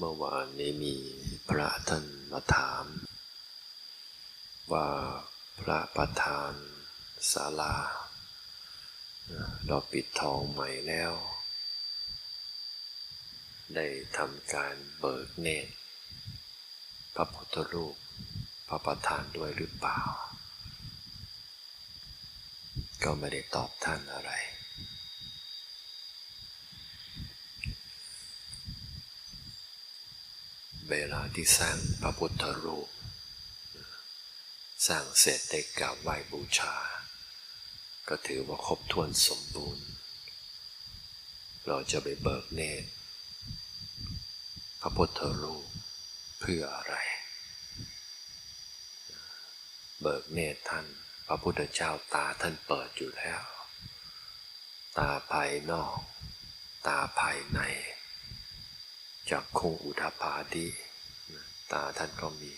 เมื่อวานนี้มีพระท่านมาถาม ว่าพระประธานศาลา เราปิดทองใหม่แล้ว ได้ทำการเบิกเนตรพระพุทธรูปพระประธานด้วยหรือเปล่า ก็ไม่ได้ตอบท่านอะไร เวลาที่สร้างพระพุทธรูป สร้างเสร็จได้กราบไหว้บูชา ก็ถือว่าครบถ้วนสมบูรณ์ เราจะไปเบิกเนตรพระพุทธรูปเพื่ออะไร เบิกเนตรท่าน พระพุทธเจ้าตาท่านเปิดอยู่แล้ว ตาภายนอก ตาภายใน จากคงอุทาปาดีตาท่านก็มี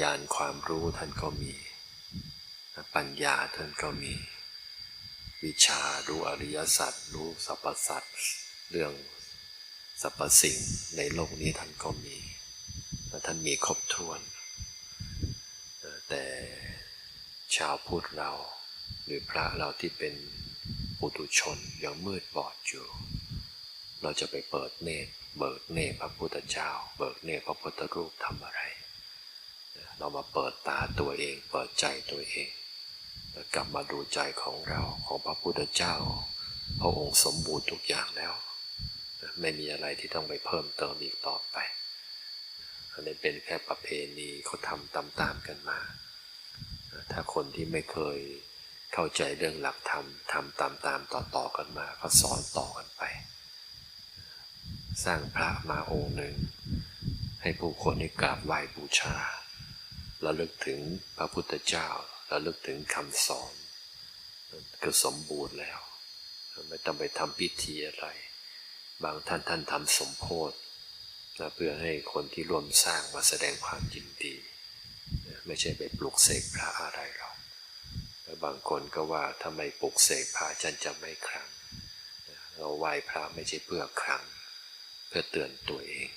ญาณความรู้ท่านก็มี ปัญญาท่านก็มี วิชารู้อริยสัจรู้สรรพสัจเรื่องสรรพสิ่งในโลกนี้ท่านก็มีท่านมีครบถ้วน แต่ชาวพุทธเรา หรือพระเราที่เป็นปุถุชนยังมืดบอดอยู่ เราจะไปเปิดเนตร เบิกเนพระพุทธเจ้า เบิกเนพระพุทธรูปทำอะไร เรามาเปิดตาตัวเอง เปิดใจตัวเองกลับมาดูใจของเราของพระพุทธเจ้า พระองค์สมบูรณ์ทุกอย่างแล้ว ไม่มีอะไรที่ต้องไปเพิ่มเติมอีกต่อไป อันนี้เป็นแค่ประเพณีเขาทำตามๆกันมา ถ้าคนที่ไม่เคยเข้าใจเรื่องหลักธรรมทำตามๆต่อๆกันมา ก็สอนต่อกันไป สร้างพระมาองค์หนึ่ง ให้ผู้คนได้กราบไหว้บูชาระลึกถึงพระพุทธเจ้าระลึกถึงคำสอนก็สมบูรณ์แล้ว ไม่ต้องไปทำพิธีอะไร บางท่านท่านทำสมโพธิเพื่อให้คนที่ร่วมสร้างมาแสดงความยินดี ไม่ใช่ไปปลุกเสกพระอะไรหรอกบางคนก็ว่าถ้าไมปลุกเสกพระฉันจะไม่ครั้ง เราไหว้พระไม่ใช่เพื่อครั้ง เพื่อเตือนตัวเอง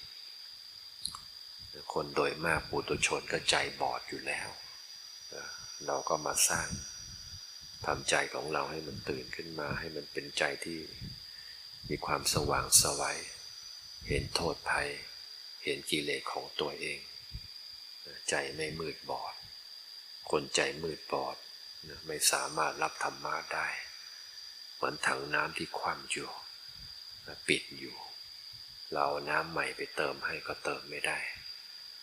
คนโดยมากปุถุชนก็ใจบอดอยู่แล้ว เราก็มาสร้างทำใจของเราให้มันตื่นขึ้นมาให้มันเป็นใจที่มีความสว่างสวัย เห็นโทษภัย เห็นกิเลสของตัวเอง ใจไม่มืดบอด คนใจมืดบอดไม่สามารถรับธรรมะได้ เหมือนถังน้ำที่คว่ำอยู่ ปิดอยู่ เราน้ำใหม่ไปเติมให้ก็เติมไม่ได้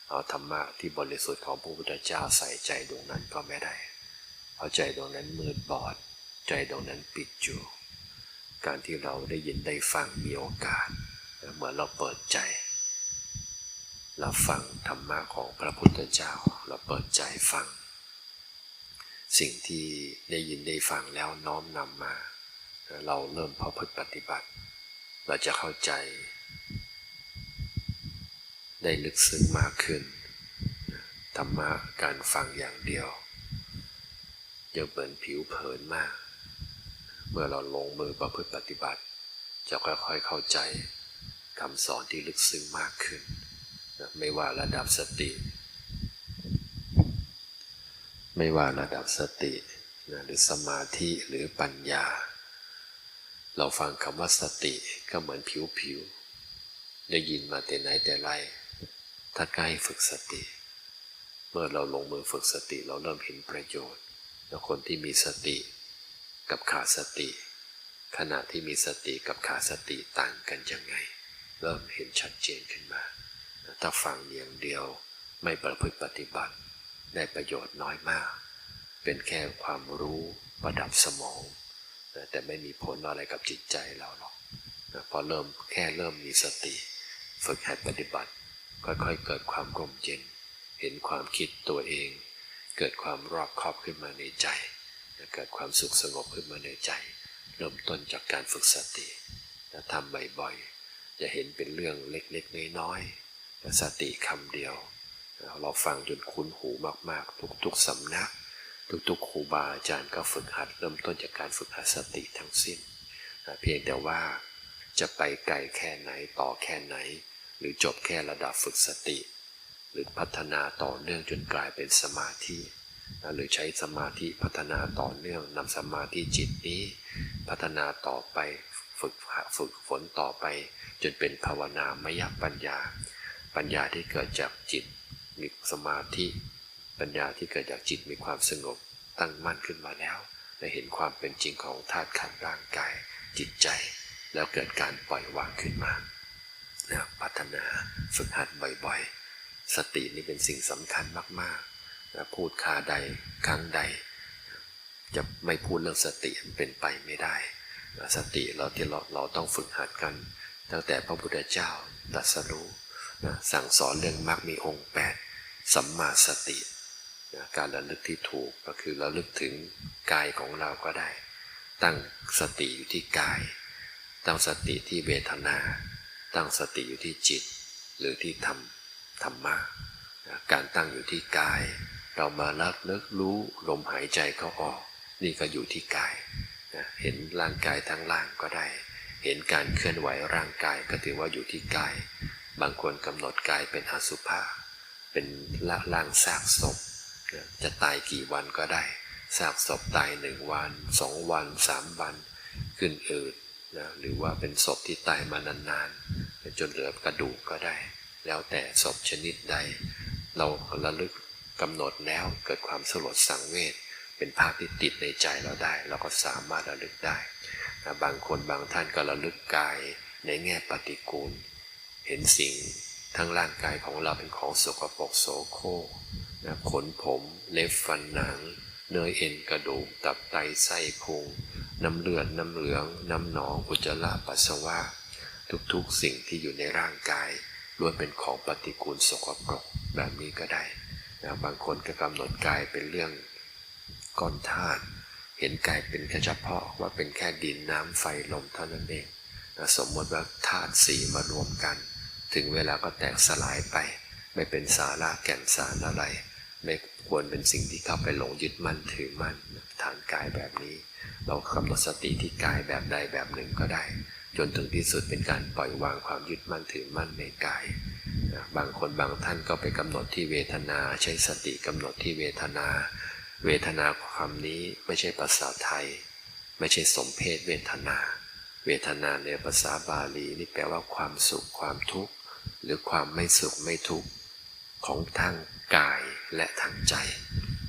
เอาธรรมะที่บริสุทธิ์ของพระพุทธเจ้าใส่ใจดวงนั้นก็ไม่ได้ เพราะใจดวงนั้นมืดบอด ใจดวงนั้นปิดอยู่ การที่เราได้ยินได้ฟังมีโอกาสเหมือนเราเปิดใจ เราฟังธรรมะของพระพุทธเจ้า เราเปิดใจฟัง สิ่งที่ได้ยินได้ฟังแล้วน้อมนำมา เราเริ่มพอพฤติปฏิบัติ เราจะเข้าใจ ได้ลึกซึ้งมากขึ้นธรรมะการฟังอย่างเดียวยังเหมือนผิวเผินมาก เมื่อเราลงมือประพฤติปฏิบัติ จะค่อยๆเข้าใจคำสอนที่ลึกซึ้งมากขึ้น ไม่ว่าระดับสติ ไม่ว่าระดับสติหรือสมาธิหรือปัญญา เราฟังคำว่าสติก็เหมือนผิวๆได้ยินมาแต่ไหนแต่ไร ถ้าใกล้ฝึกสติ เมื่อเราลงมือฝึกสติเราเริ่มเห็นประโยชน์แล้วคนที่มีสติกับขาดสติ ขณะที่มีสติกับขาดสติต่างกันยังไง เริ่มเห็นชัดเจนขึ้นมา ถ้าฟังอย่างเดียวไม่ประพฤติปฏิบัติ ได้ประโยชน์น้อยมาก เป็นแค่ความรู้ประดับสมอง แต่ไม่มีผลอะไรกับจิตใจเราหรอกพอเริ่มแค่เริ่มมีสติ ฝึกหัดปฏิบัติ ค่อยๆ เกิดความร่มเย็น เห็นความคิดตัวเอง เกิดความรอบคอบขึ้นมาในใจ เกิดความสุขสงบขึ้นมาในใจ เริ่มต้นจากการฝึกสติและทำบ่อยๆ จะเห็นเป็นเรื่องเล็กๆ น้อยๆ สติคำเดียว เราฟังจนคุ้นหูมากๆ ทุกๆสำนัก ทุกๆครูบาอาจารย์ก็ฝึกหัด เริ่มต้นจากการฝึกหัดสติทั้งสิ้น เพียงแต่ว่าจะไปไกลแค่ไหนต่อแค่ไหน หรือจบแค่ระดับฝึกสติ หรือพัฒนาต่อเนื่องจนกลายเป็นสมาธินะหรือใช้สมาธิพัฒนาต่อเนื่องนำสมาธิจิตนี้ พัฒนาต่อไปฝึกฝึกฝนต่อไป จนเป็นภาวนามยปัญญา ปัญญาที่เกิดจากจิตมีสมาธิ ปัญญาที่เกิดจากจิตมีความสงบตั้งมั่นขึ้นมาแล้วได้เห็นความเป็นจริงของธาตุขันธ์ร่างกายจิตใจ แล้วเกิดการปล่อยวางขึ้นมา นะพัฒนาฝึกหัดบ่อยๆ สตินี่เป็นสิ่งสำคัญมากๆนะพูดคาใดครั้งใด จะไม่พูดเรื่องสติมันเป็นไปไม่ได้นะสติเราที่เราเราต้องฝึกหัดกัน ตั้งแต่พระพุทธเจ้าตรัสรู้นะสั่งสอนเรื่องมรรคมีองค์แปดสัมมาสตินะการระลึกที่ถูกก็คือระลึกถึงกายของเราก็ได้ ตั้งสติอยู่ที่กาย ตั้งสติที่เวทนา ตั้งสติอยู่ที่จิต หรือที่ธรรมธรรมะการตั้งอยู่ที่กาย เรามาลักเลิกรู้ลมหายใจเขาออก นี่ก็อยู่ที่กายนะเห็นร่างกายทั้งล่างก็ได้ เห็นการเคลื่อนไหวร่างกายก็ถือว่าอยู่ที่กาย บางคนกำหนดกายเป็นอสุภะเป็นละล่างซากศพนะจะตายกี่วันก็ได้ซากศพตายหนึ่งวันสองวันสามวัน ขึ้นอืด นะหรือว่าเป็นศพที่ตายมานานๆจนเหลือกระดูกก็ได้ แล้วแต่ศพชนิดใด เราระลึกกำหนดแล้วเกิดความสลดสังเวชเป็นภาพที่ติดในใจเราได้ เราก็สามารถระลึกได้นะบางคนบางท่านก็ระลึกกายในแง่ปฏิกูล เห็นสิ่งทั้งร่างกายของเราเป็นของสกปรกโสโครกนะขนผมเล็บฟันหนัง เนื้อเอ็นกระดูกตับไตไส้พุง น้ำเลือดน้ำเหลือง น้ำหนองอุจจาระปัสสาวะ ทุกๆสิ่งที่อยู่ในร่างกายล้วนเป็นของปฏิกูลสกปรกแบบนี้ก็ได้นะบางคนก็กำหนดกายเป็นเรื่องก้อนธาตุเห็นกายเป็นแค่เฉพาะว่าเป็นแค่ดินน้ำไฟลมเท่านั้นเองนะสมมติว่าธาตุสีมารวมกัน ถึงเวลาก็แตกสลายไป ไม่เป็นสาระแก่นสารอะไร ไม่ควรเป็นสิ่งที่เข้าไปหลงยึดมั่นถือมั่นฐานกายแบบนี้ เรากำหนดสติที่กายแบบใดแบบหนึ่งก็ได้ จนถึงที่สุดเป็นการปล่อยวางความยึดมั่นถือมั่นในกายนะบางคนบางท่านก็ไปกำหนดที่เวทนา ใช้สติกำหนดที่เวทนา เวทนาคำนี้ไม่ใช่ภาษาไทย ไม่ใช่สมเพศเวทนา เวทนาในภาษาบาลีนี่แปลว่าความสุขความทุกข์ หรือความไม่สุขไม่ทุกข์ของทั้งกาย และทางใจ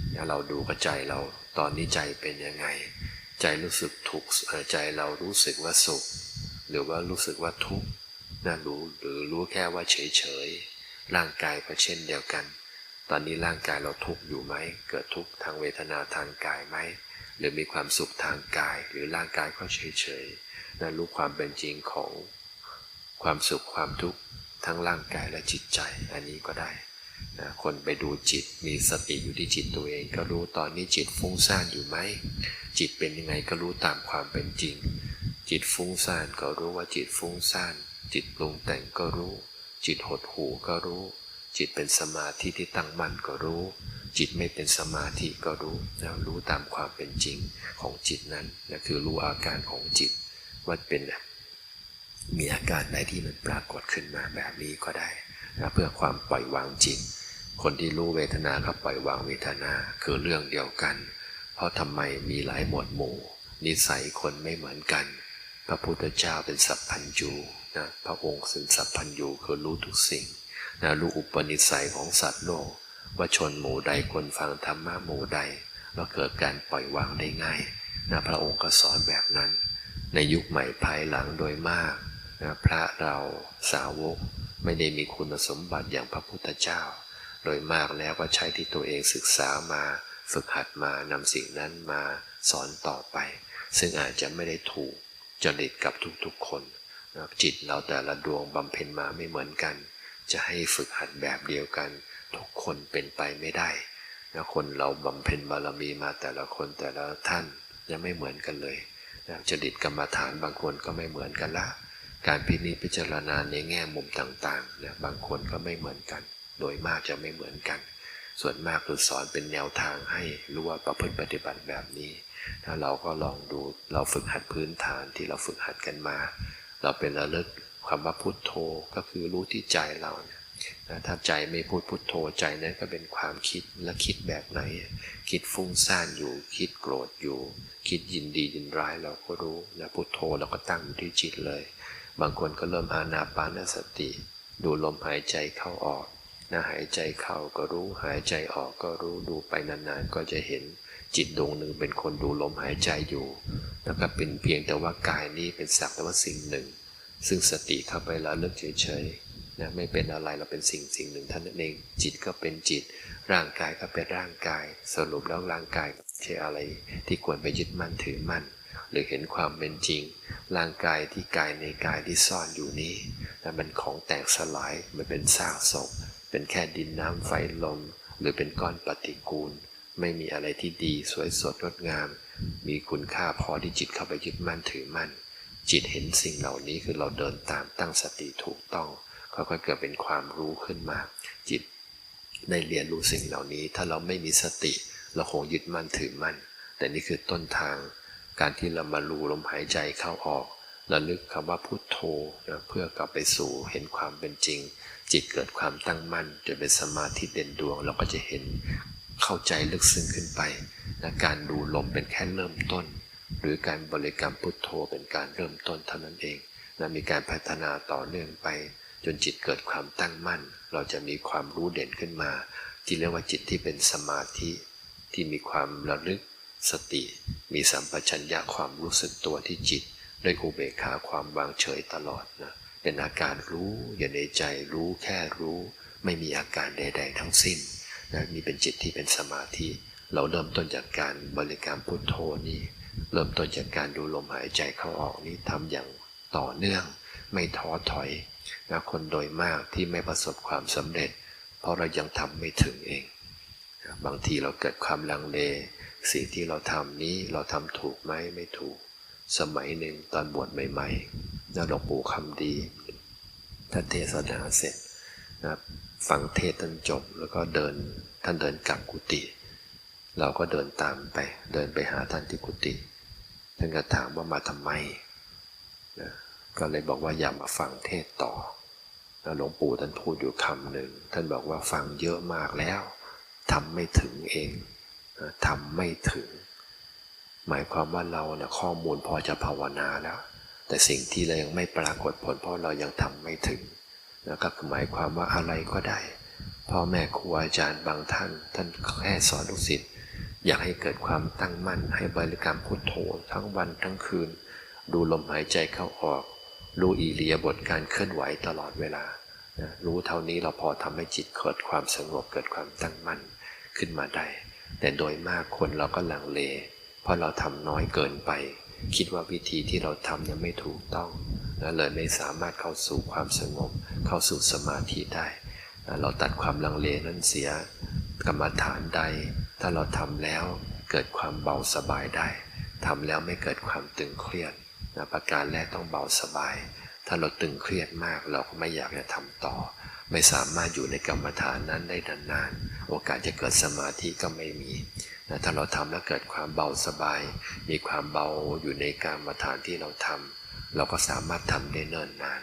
เนี่ยเราดูกับใจเราตอนนี้ใจเป็นยังไง ใจรู้สึกทุกข์ใจเรารู้สึกว่าสุข หรือว่ารู้สึกว่าทุกข์นะรู้หรือรู้แค่ว่าเฉยเฉยๆร่างกายก็เช่นเดียวกัน ตอนนี้ร่างกายเราทุกข์อยู่ไหม เกิดทุกข์ทางเวทนาทางกายไหม หรือมีความสุขทางกาย หรือร่างกายก็เฉยเฉยๆนรู้ความเป็นจริงของความสุขความทุกข์ทั้งร่างกายและจิตใจ อันนี้ก็ได้ นะคนไปดูจิตมีสติอยู่ที่จิตตัวเอง ก็รู้ตอนนี้จิตฟุ้งซ่านอยู่ไหม จิตเป็นยังไงก็รู้ตามความเป็นจริง จิตฟุ้งซ่านก็รู้ว่าจิตฟุ้งซ่าน จิตปรุงแต่งก็รู้ จิตหดหู่ก็รู้ จิตเป็นสมาธิที่ตั้งมั่นก็รู้ จิตไม่เป็นสมาธิก็รู้แล้วรู้ตามความเป็นจริงของจิตนั้นนะคือรู้อาการของจิตว่าเป็นมีอาการไหนที่มันปรากฏขึ้นมาแบบนี้ก็ได้ นะเพื่อความปล่อยวางจิต คนที่รู้เวทนาก็ปล่อยวางเวทนาคือเรื่องเดียวกัน เพราะทำไมมีหลายหมวดหมู่ นิสัยคนไม่เหมือนกัน พระพุทธเจ้าเป็นสัพพัญญูนะพระองค์เป็นสัพพัญญูคือรู้ทุกสิ่งนะรู้อุปนิสัยของสัตว์โลก ว่าชนหมู่ใดคนฟังธรรมะหมู่ใดแล้วเกิดการปล่อยวางได้ง่ายนะพระองค์ก็สอนแบบนั้น ในยุคใหม่ภายหลังโดยมากนะพระเราสาวก ไม่ได้มีคุณสมบัติอย่างพระพุทธเจ้า โดยมากแล้วก็ใช้ที่ตัวเองศึกษามา ฝึกหัดมานำสิ่งนั้นมาสอนต่อไป ซึ่งอาจจะไม่ได้ถูกจริตกับทุกๆคนนะจิตเราแต่ละดวงบำเพ็ญมาไม่เหมือนกัน จะให้ฝึกหัดแบบเดียวกัน ทุกคนเป็นไปไม่ได้นะคนเราบำเพ็ญบารมีมาแต่ละคนแต่ละท่านยังไม่เหมือนกันเลยนะจริตกรรมฐานบางคนก็ไม่เหมือนกันละ การพินิจพิจารณาในแง่มุมต่างๆนะบางคนก็ไม่เหมือนกัน โดยมากจะไม่เหมือนกัน ส่วนมากคือสอนเป็นแนวทางให้รู้ว่าประพฤติปฏิบัติแบบนี้ถ้าเราก็ลองดูเราฝึกหัดพื้นฐานที่เราฝึกหัดกันมา เราเป็นระลึกคำว่าพุทโธก็คือรู้ที่ใจเราเนี่ยถ้าใจไม่พูดพุทโธใจนั้นก็เป็นความคิดและคิดแบบไหน คิดฟุ้งซ่านอยู่ คิดโกรธอยู่ คิดยินดียินร้ายเราก็รู้นะพุทโธเราก็ตั้งอยู่ที่จิตเลย บางคนก็เริ่มอานาปานสติ ดูลมหายใจเข้าออกนะหายใจเข้าก็รู้หายใจออกก็รู้ดูไปนานๆ ก็จะเห็นจิตดวงหนึ่งเป็นคนดูลมหายใจอยู่แล้วก็เป็นเพียงแต่ว่ากายนี้เป็นสักแต่ว่าสิ่งหนึ่ง ซึ่งสติเข้าไปแล้วเลิกเฉยๆนะไม่เป็นอะไรเราเป็นสิ่งสิ่งหนึ่งท่านนั่นเอง จิตก็เป็นจิต ร่างกายก็เป็นร่างกาย สรุปแล้วร่างกายใช่อะไรที่ควรไปยึดมั่นถือมั่น หรือเห็นความเป็นจริง ร่างกายที่กายในกายที่ซ่อนอยู่นี้นะมันของแตกสลายมันเป็นซากศพ เป็นแค่ดินน้ำไฟลม หรือเป็นก้อนปฏิกูล ไม่มีอะไรที่ดีสวยสดงดงาม มีคุณค่าพอที่จิตเข้าไปยึดมั่นถือมั่น จิตเห็นสิ่งเหล่านี้คือเราเดินตามตั้งสติถูกต้องค่อยๆเกิดเป็นความรู้ขึ้นมา จิตได้เรียนรู้สิ่งเหล่านี้ ถ้าเราไม่มีสติ เราคงยึดมั่นถือมั่น แต่นี่คือต้นทาง การที่เรามารู้ลมหายใจเข้าออกระลึกคำว่าพุทโธนะเพื่อกลับไปสู่เห็นความเป็นจริง จิตเกิดความตั้งมั่นจนเป็นสมาธิเด่นดวง เราก็จะเห็นเข้าใจลึกซึ้งขึ้นไปนะการดูลมเป็นแค่เริ่มต้น หรือการบริกรรมพุทโธเป็นการเริ่มต้นเท่านั้นเองนะมีการพัฒนาต่อเนื่องไป จนจิตเกิดความตั้งมั่น เราจะมีความรู้เด่นขึ้นมา ที่เรียกว่าจิตที่เป็นสมาธิ ที่มีความระลึก สติ มีสัมปชัญญะความรู้สึกตัวที่จิต ด้วยอุเบกขาความวางเฉยตลอดนะเป็นอาการรู้อยู่ในใจรู้แค่รู้ ไม่มีอาการใด ๆ ทั้งสิ้นนะนี่เป็นจิตที่เป็นสมาธิ เราเริ่มต้นจากการบริกรรมพุทโธนี่เริ่มต้นจากการดูลมหายใจเข้าออกนี้ทำอย่างต่อเนื่อง ไม่ท้อถอยนะคนโดยมากที่ไม่ประสบความสำเร็จ เพราะเรายังทำไม่ถึงเอง บางทีเราเกิดความลังเล สิ่งที่เราทำนี้เราทำถูกไหมไม่ถูก สมัยหนึ่งตอนบวชใหม่ๆนะหลวงปู่คำดีท่านเทศนาเสร็จนะฟังเทศท่านจบแล้วก็เดินท่านเดินกลับกุฏิเราก็เดินตามไป เดินไปหาท่านที่กุฏิท่านก็ถามว่ามาทำไมนะก็เลยบอกว่าอย่ามาฟังเทศต่อแล้วหลวงปู่ท่านพูดอยู่คำหนึ่งท่านบอกว่าฟังเยอะมากแล้ว ทำไม่ถึงเองทำไม่ถึง หมายความว่าเราเนี่ยข้อมูลพอจะภาวนาแล้ว แต่สิ่งที่เรายังไม่ปรากฏผล เพราะเรายังทำไม่ถึงนะครับหมายความว่าอะไรก็ได้พ่อแม่ครูอาจารย์บางท่าน ท่านแค่สอนลูกศิษย์อยากให้เกิดความตั้งมั่น ให้บริกรรมพุทโธทั้งวันทั้งคืน ดูลมหายใจเข้าออก รู้อิเลียบทการเคลื่อนไหวตลอดเวลานะรู้เท่านี้เราพอทำให้จิตเกิดความสงบเกิดความตั้งมั่น ขึ้นมาได้ แต่โดยมากคนเราก็หลังเล เพราะเราทำน้อยเกินไป คิดว่าวิธีที่เราทำยังไม่ถูกต้องนะเลยไม่สามารถเข้าสู่ความสงบ เข้าสู่สมาธิได้นะเราตัดความลังเลนั้นเสียกรรมฐานใด ถ้าเราทำแล้วเกิดความเบาสบายได้ทำแล้วไม่เกิดความตึงเครียดนะประการแรกต้องเบาสบาย ถ้าเราตึงเครียดมากเราก็ไม่อยากจะทำต่อ ไม่สามารถอยู่ในกรรมฐานนั้นได้นานๆ โอกาสจะเกิดสมาธิก็ไม่มีนะถ้าเราทำแล้วเกิดความเบาสบาย มีความเบาอยู่ในกรรมฐานที่เราทำเราก็สามารถทำได้เนิ่นนาน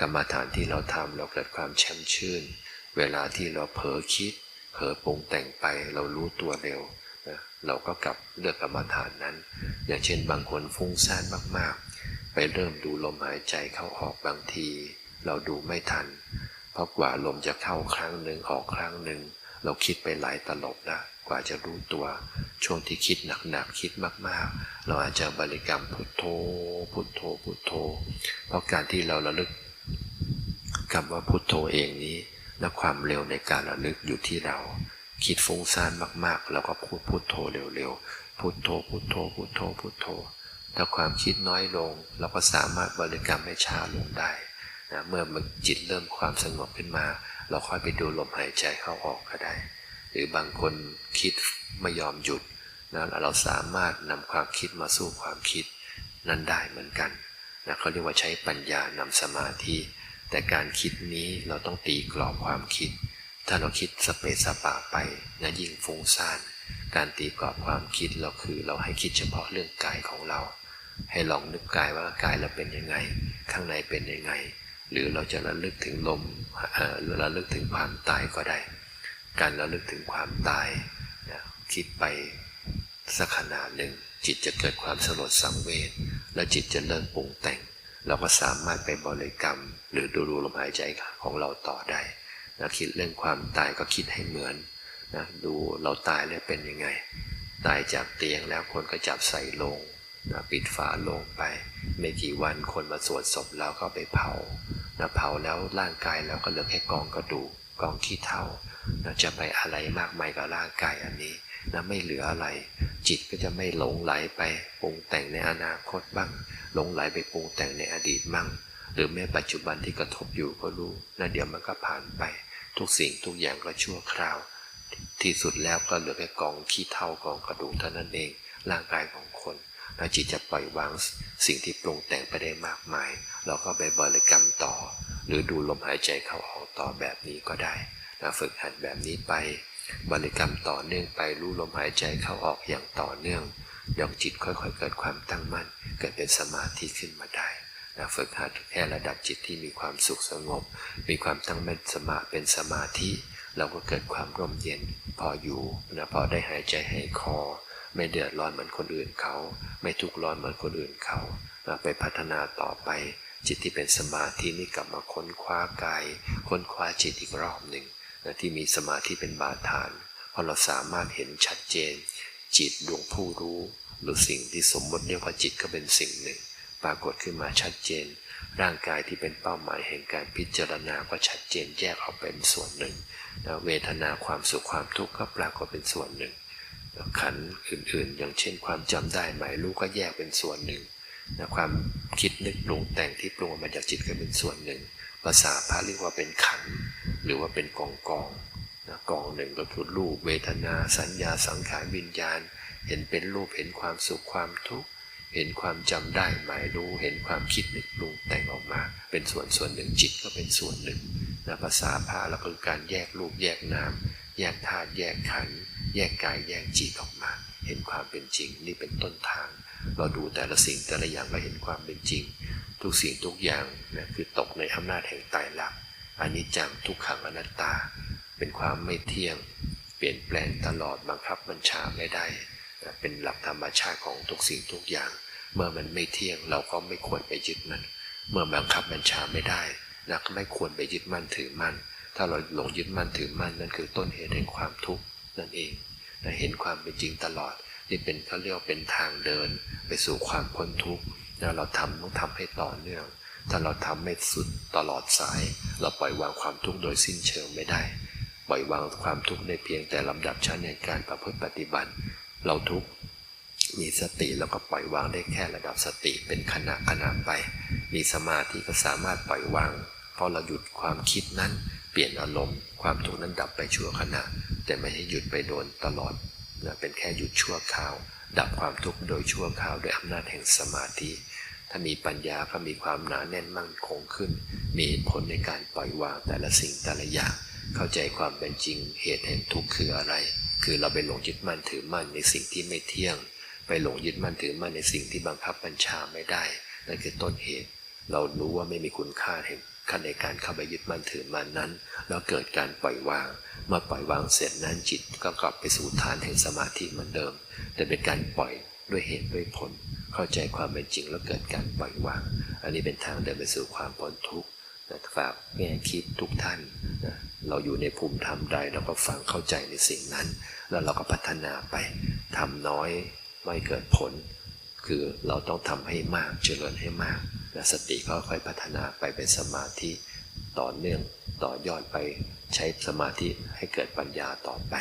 กรรมฐานที่เราทำเราเกิดความแช่มชื่น เวลาที่เราเผลอคิด เผลอปรุงแต่งไปเรารู้ตัวเร็วนะเราก็กลับเลือกกรรมฐานนั้น อย่างเช่นบางคนฟุ้งซ่านมากๆ ไปเริ่มดูลมหายใจเข้าออกบางที เราดูไม่ทัน เพราะกว่าลมจะเข้าครั้งหนึ่งออกครั้งหนึ่ง เราคิดไปหลายตลบแล้วกว่าจะรู้ตัวช่วงที่คิดหนักๆคิดมากๆ เราอาจจะบริกรรมพุทโธ พุทโธพุทโธ เพราะการที่เราระลึกคำว่าพุทโธเองนี้และความเร็วในการระลึกอยู่ที่เรา คิดฟุ้งซ่านมากๆเราก็พูดพุทโธเร็วๆพุทโธพุทโธพุทโธพุทโธถ้าความคิดน้อยลง เราก็สามารถบริกรรมให้ช้าลงได้นะเมื่อจิตเริ่มความสงบขึ้นมา เราค่อยไปดูลมหายใจเข้าออกก็ได้ หรือบางคนคิดไม่ยอมหยุดนะเราสามารถนำความคิดมาสู้ความคิดนั้นได้เหมือนกันนะเขาเรียกว่าใช้ปัญญานำสมาธิ แต่การคิดนี้เราต้องตีกรอบความคิด ถ้าเราคิดสเปซสปะไปนะยิ่งฟุ้งซ่าน การตีกรอบความคิดเราคือเราให้คิดเฉพาะเรื่องกายของเรา ให้ลองนึกกายว่ากายเราเป็นยังไง ข้างในเป็นยังไง หรือเราจะระลึกถึงลมเอ่อระลึกถึงความตายก็ได้ การระลึกถึงความตายนะคิดไปสักขนาดหนึ่ง จิตจะเกิดความสลดสังเวชและจิตจะเริ่มปรุงแต่ง เราก็สามารถไปบริกรรม หรือดูดูลมหายใจของเราต่อได้นะคิดเรื่องความตายก็คิดให้เหมือนนะดูเราตายแล้วเป็นยังไง ตายจากเตียงแล้วคนก็จับใส่ลงนะปิดฝาลงไป ไม่กี่วันคนมาสวดศพเราก็ไปเผา นะเผาแล้วร่างกายเราก็เหลือแค่กองกระดูกกองขี้เถ้านะจะไปอะไรมากมายกับร่างกายอันนี้นะไม่เหลืออะไร จิตก็จะไม่หลงไหลไปปรุงแต่งในอนาคตบ้าง หลงไหลไปปรุงแต่งในอดีตบ้าง หรือแม้ปัจจุบันที่กระทบอยู่ก็รู้นะเดี๋ยวมันก็ผ่านไป ทุกสิ่งทุกอย่างก็ชั่วคราว ที่สุดแล้วก็เหลือแค่กองขี้เถ้ากองกระดูกเท่านั้นเอง ร่างกายของ แล้วจิตจะปล่อยวางสิ่งที่ปรุงแต่งไปได้มากมาย เราก็ไปบริกรรมต่อ หรือดูลมหายใจเข้าออกต่อแบบนี้ก็ได้นะฝึกหัดแบบนี้ไป บริกรรมต่อเนื่องไปรู้ลมหายใจเข้าออกอย่างต่อเนื่องเดี๋ยวจิตค่อยๆ เกิดความตั้งมั่น เกิดเป็นสมาธิขึ้นมาได้นะฝึกหัดแค่ระดับจิตที่มีความสุขสงบ มีความตั้งมั่นสมาเป็นสมาธิ เราก็เกิดความร่มเย็น พออยู่นะพอได้หายใจหายคอ ไม่เดือดร้อนเหมือนคนอื่นเขา ไม่ทุกข์ร้อนเหมือนคนอื่นเขาไปพัฒนาต่อไป จิตที่เป็นสมาธินี่กลับมาค้นคว้ากายค้นคว้าจิตอีกรอบหนึ่งนะที่มีสมาธิเป็นบาฐานพราะเราสามารถเห็นชัดเจน จิตดวงผู้รู้หรือสิ่งที่สมมติเรียกว่าจิตก็เป็นสิ่งหนึ่ง ปรากฏขึ้นมาชัดเจน ร่างกายที่เป็นเป้าหมายแห่งการพิจารณาก็ชัดเจนแยกออกเป็นส่วนหนึ่งนะเวทนาความสุขความทุกข์ก็ปรากฏเป็นส่วนหนึ่ง ขันอื่นๆ อย่างเช่นความจำได้หมายรู้ก็แยกเป็นส่วนหนึ่งนะความคิดนึกปรุงแต่งที่ปรุงออกมาจากจิตก็เป็นส่วนหนึ่ง ภาษาพระเรียกว่าเป็นขันหรือว่าเป็นกองกองนะกองหนึ่งก็คือรูปเวทนา สัญญาสังขารวิญญาณ เห็นเป็นรูปเห็นความสุขความทุกข์เห็นความจำได้หมายรู้เห็นความคิดนึกปรุงแต่งออกมา เป็นส่วนส่วนหนึ่งจิตก็เป็นส่วนหนึ่งนะภาษาพระแล้วก็คือการแยกรูปแยกนาม แยกธาตุแยกขันธ์ แยกกายแยกจิตออกมา เห็นความเป็นจริงนี่เป็นต้นทาง เราดูแต่ละสิ่งแต่ละอย่างก็เห็นความเป็นจริง ทุกสิ่งทุกอย่างนะคือตกในอำนาจแห่งตายรักอันนี้จังทุกขังอนัตตา เป็นความไม่เที่ยง เปลี่ยนแปลงตลอดบังคับบัญชาไม่ได้นะเป็นหลักธรรมชาติของทุกสิ่งทุกอย่าง เมื่อมันไม่เที่ยงเราก็ไม่ควรไปยึดมัน เมื่อบังคับบัญชาไม่ได้เราก็ไม่ควรไปยึดมั่นถือมั่นถ้าเราหลงยึดมั่นถือมั่นนั่นคือต้นเหตุแห่งความทุกข์ นั่นเองนะเห็นความเป็นจริงตลอด นี่เป็นเขาเรียกเป็นทางเดิน ไปสู่ความพ้นทุกข์นะเราทำต้องทำให้ต่อเนื่อง ถ้าเราทำไม่สุดตลอดสาย เราปล่อยวางความทุกข์โดยสิ้นเชิงไม่ได้ ปล่อยวางความทุกข์ในเพียงแต่ลำดับชั้นในการประพฤติปฏิบัติ เราทุกข์มีสติแล้วก็ปล่อยวางได้แค่ระดับสติเป็นขณะขณะไป มีสมาธิก็สามารถปล่อยวาง พราะเราหยุดความคิดนั้นเปลี่ยนอารมณ์ ความทุกข์นั้นดับไปชั่วขณะ แต่ไม่ให้หยุดไปโดนตลอดนะเป็นแค่หยุดชั่วคราว ดับความทุกข์โดยชั่วคราวด้วยอำนาจแห่งสมาธิ ถ้ามีปัญญาก็มีความหนาแน่นมั่นคงขึ้น มีผลในการปล่อยวางแต่ละสิ่งแต่ละอย่าง เข้าใจความเป็นจริงเหตุแห่งทุกข์คืออะไร คือเราไปหลงยึดมั่นถือมั่นในสิ่งที่ไม่เที่ยง ไปหลงยึดมั่นถือมั่นในสิ่งที่บังคับบัญชาไม่ได้ นั่นคือต้นเหตุ เรารู้ว่าไม่มีคุณค่าแห่ง ขั้นในการเข้าไปยึดมั่นถือมันนั้น แล้วเกิดการปล่อยวาง เมื่อปล่อยวางเสร็จนั้นจิตก็กลับไปสู่ฐานแห่งสมาธิเหมือนเดิม แต่เป็นการปล่อยด้วยเหตุด้วยผล เข้าใจความเป็นจริงแล้วเกิดการปล่อยวาง อันนี้เป็นทางเดินไปสู่ความพ้นทุกข์นะฝากแง่คิดทุกท่านนะเราอยู่ในภูมิธรรมใดเราก็ฟังเข้าใจในสิ่งนั้น แล้วเราก็พัฒนาไปทำน้อยไม่เกิดผล คือเราต้องทำให้มากเจริญให้มากและสติก็ค่อยพัฒนาไปเป็นสมาธิต่อเนื่องต่อยอดไปใช้สมาธิให้เกิดปัญญาต่อไป